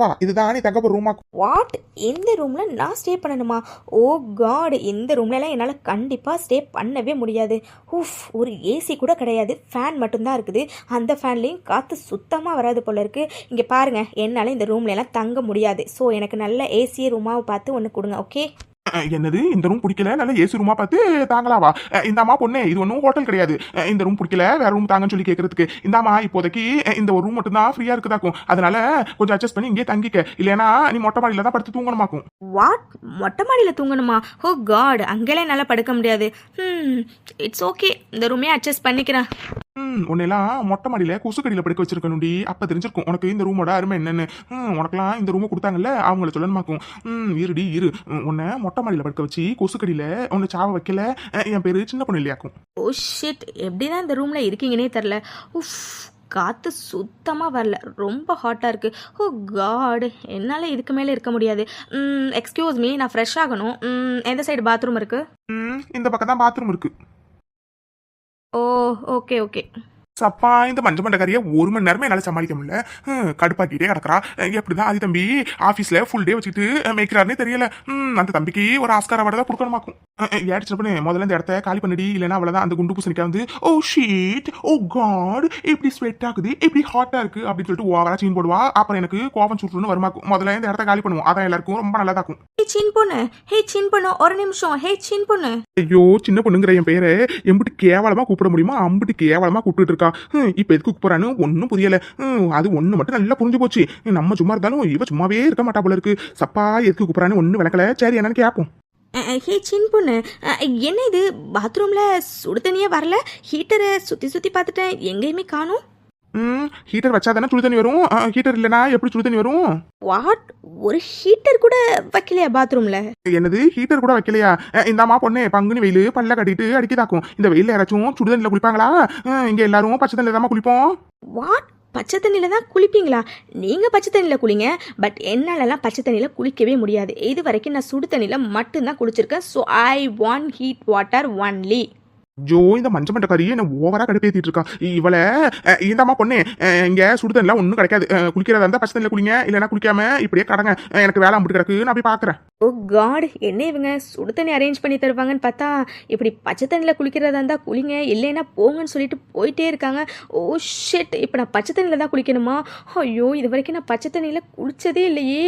வா இதுதான் நீ தங்க போற ரூமா வாட் எந்த ரூமில் நான் ஸ்டே பண்ணணுமா? ஓ காட் இந்த ரூம்லலாம் என்னால் கண்டிப்பாக ஸ்டே பண்ணவே முடியாது. ஹூஃப் ஒரு ஏசி கூட கிடையாது. ஃபேன் மட்டும்தான் இருக்குது. அந்த ஃபேன்லேயும் காற்று சுத்தமாக வராது போல இருக்கு. இங்கே பாருங்க என்னால் இந்த ரூம்லலாம் தங்க முடியாது. ஸோ எனக்கு நல்ல ஏசி ரூமாவை பார்த்து ஒன்று கொடுங்க ஓகே என்னது இந்த ரூம் பிடிக்கல? நல்ல ஏசி ரூமா பார்த்து தாங்களாவா இந்த இந்தாம்மா பொண்ணு இது ஒன்றும் ஹோட்டல் கிடையாது. இந்த ரூம் பிடிக்கல வேற ரூம் தாங்கன்னு சொல்லி கேட்கறதுக்கு இந்தாம்மா இப்போதைக்கு இந்த ஒரு ரூம் மட்டும் தான் ஃப்ரீயா இருக்குதாக்கும். அதனால கொஞ்சம் அட்ஜஸ்ட் பண்ணி இங்கே தங்கிக்க. இல்லைனா நீ மொட்டை மாடியில தான் படுத்து தூங்கணுமாக்கும். வாட் மொட்டை மாடியில் தூங்கணுமா? Oh ஓ காட் அங்கெல்லாம் என்னால் படுக்க முடியாது. Hmm, இட்ஸ் ஓகே இந்த ரூமே அட்ஜஸ்ட் பண்ணிக்கிறேன். ம் மொட்டை மாடியில கொசுக்கடியில படுக்க வச்சிருக்கணும்டி. அப்ப தெரிஞ்சிருக்கும் உனக்கு இந்த ரூமோட அருமை என்னன்னு. ம் உனக்கெல்லாம் இந்த ரூமை கொடுத்தாங்கல்ல அவங்கள சொல்லணுமாக்கும். ம் இருடி இரு. உன்னை மொட்டை மாடியில படுக்க வச்சு கொசுக்கடியில உன்னை சாவ வைக்கல. என் பேரு சின்ன பொண்ணு இல்லையாக்கும். ஓ ஷிட் எப்படி தான் இந்த ரூமில் இருக்கீங்கன்னே தெரில உஃப் காற்று சுத்தமாக வரல. ரொம்ப ஹாட்டாக இருக்குது ஓ காட் என்னால் இதுக்கு மேலே இருக்க முடியாது. எக்ஸ்கியூஸ் மீ நான் ஃப்ரெஷ் ஆகணும். எந்த சைடு பாத்ரூம் இருக்குது இந்த பக்கம் தான் பாத்ரூம் இருக்கு. ஓ ஓகே ஓகே சப்பா இந்த மஞ்ச மண்டக்காரிய ஒரு மணி நேரமே என்னால சமாளிக்க முடியல. கடுப்பாக்கிட்டே கிடக்குறா. எப்படிதான் ஆதி தம்பி ஆபீஸ்ல ஃபுல் டே வச்சுட்டு அஹ், மேய்க்கிறாருன்னே தெரியல. ம், அந்த தம்பிக்கு ஒரு ஆஸ்கார் அவார்டு தான் கொடுக்கணுமாக்கும். ஏடிச்சு பண்ணு முதல்ல இந்த இடத்த காலி பண்ணிடி இல்லைன்னா அவ்வளவுதான். அந்த குண்டு பூசணிக்கா வந்து ஓ ஷீட் ஓ காட் இப்படி ஸ்வெட் ஆகுது? இப்படி ஹாட்டா இருக்கு? அப்படின்னு சொல்லிட்டு ஓவரா சீன் போடுவா. அப்புறம் எனக்கு கோவம் சுட்டுன்னு வருமாக்கும். முதல்ல இந்த இடத்த காலி பண்ணுவோம். அதான் எல்லாருக்கும் ரொம்ப நல்லதாக்கும். ஹே சின் பொண்ணு. ஹே சின் பொண்ணு. ஒரு நிமிஷம். ஹே சின் பொண்ணு. ஐயோ சின்ன பொண்ணுங்கிற என் பேரை எம்பிட்டு கேவலமா கூப்பிட முடியுமா? அம்பிட்டு கேவலமா கூப்பிட்டு இருக்கா. ஹம், இப்போ எதுக்கு கூப்பிடுறான்னு ஒன்றும் புரியலை. அது ஒன்று மட்டும் நல்லா புரிஞ்சு போச்சு. நம்ம சும்மா இருந்தாலும் இவ சும்மாவே இருக்க மாட்டா போல இருக்கு. சப்பா எதுக்கு கூப்பிட்றான்னு ஒன்றும் விளக்கல. சரி என்னன்னு கேட்போம் ஹே சின் பொண்ணு. என்ன இது? பாத்ரூமில் சுடு தண்ணியே வரல. ஹீட்டரை சுற்றி சுற்றி பார்த்துட்டேன். எங்கேயுமே காணும். ம் ஹீட்டர் வச்சா தானே சுடு தண்ணி வரும் ஹீட்டர் இல்லைனா எப்படி சுடு தண்ணி வரும்? வாட் ஒரு ஹீட்டர் கூட வைக்கலையா பாத்ரூமில் என்னது? ஹீட்டர் கூட வைக்கலையா? அஹ், இந்தாம்மா பொண்ணு பங்குனி வெயில் பல்ல கட்டிட்டு அடிக்கதாக்கும். இந்த வெயில யாராச்சும் சுடு தண்ணியில குளிப்பாங்களா இங்க எல்லாரும் பச்சை தண்ணியில தான் குளிப்போம். வாட் பச்சை தண்ணியில் தான் குளிப்பீங்களா? நீங்கள் பச்சை தண்ணியில் குளிங்க பட் என்னாலலாம் பச்சை தண்ணியில் குளிக்கவே முடியாது. இது வரைக்கும் நான் சுடு தண்ணியில் மட்டும்தான் குளிச்சிருக்கேன். So I want heat water only Joe இந்த மஞ்ச மண்டக்காரி என்ன ஓவரா கடுப்பேத்திட்டு இருக்கா இவளை அஹ், பொண்ணு இங்க சுடுதண்ணில ஒன்றும் கிடைக்காது. குளிக்கிறதா இருந்தா பச்சை தண்ணியில் குளிங்க இல்லைன்னா குளிக்காம இப்படியே கடங்க. எனக்கு வேலை அம்பிட்டு கிடக்கு நான் போய் பாக்குறேன். ஓ காட் என்ன இவங்க? சுடு தண்ணி அரேஞ்ச் பண்ணி தருவாங்கன்னு பார்த்தா இப்படி பச்சை தண்ணியில் குளிக்கிறதா இருந்தால் குளிங்க இல்லைன்னா போங்கன்னு சொல்லிட்டு போயிட்டே இருக்காங்க. ஓ ஷெட் இப்போ நான் பச்சை தண்ணியில் தான் குளிக்கணுமா? ஐயோ இது வரைக்கும் நான் பச்சை தண்ணியில் குளிச்சதே இல்லையே.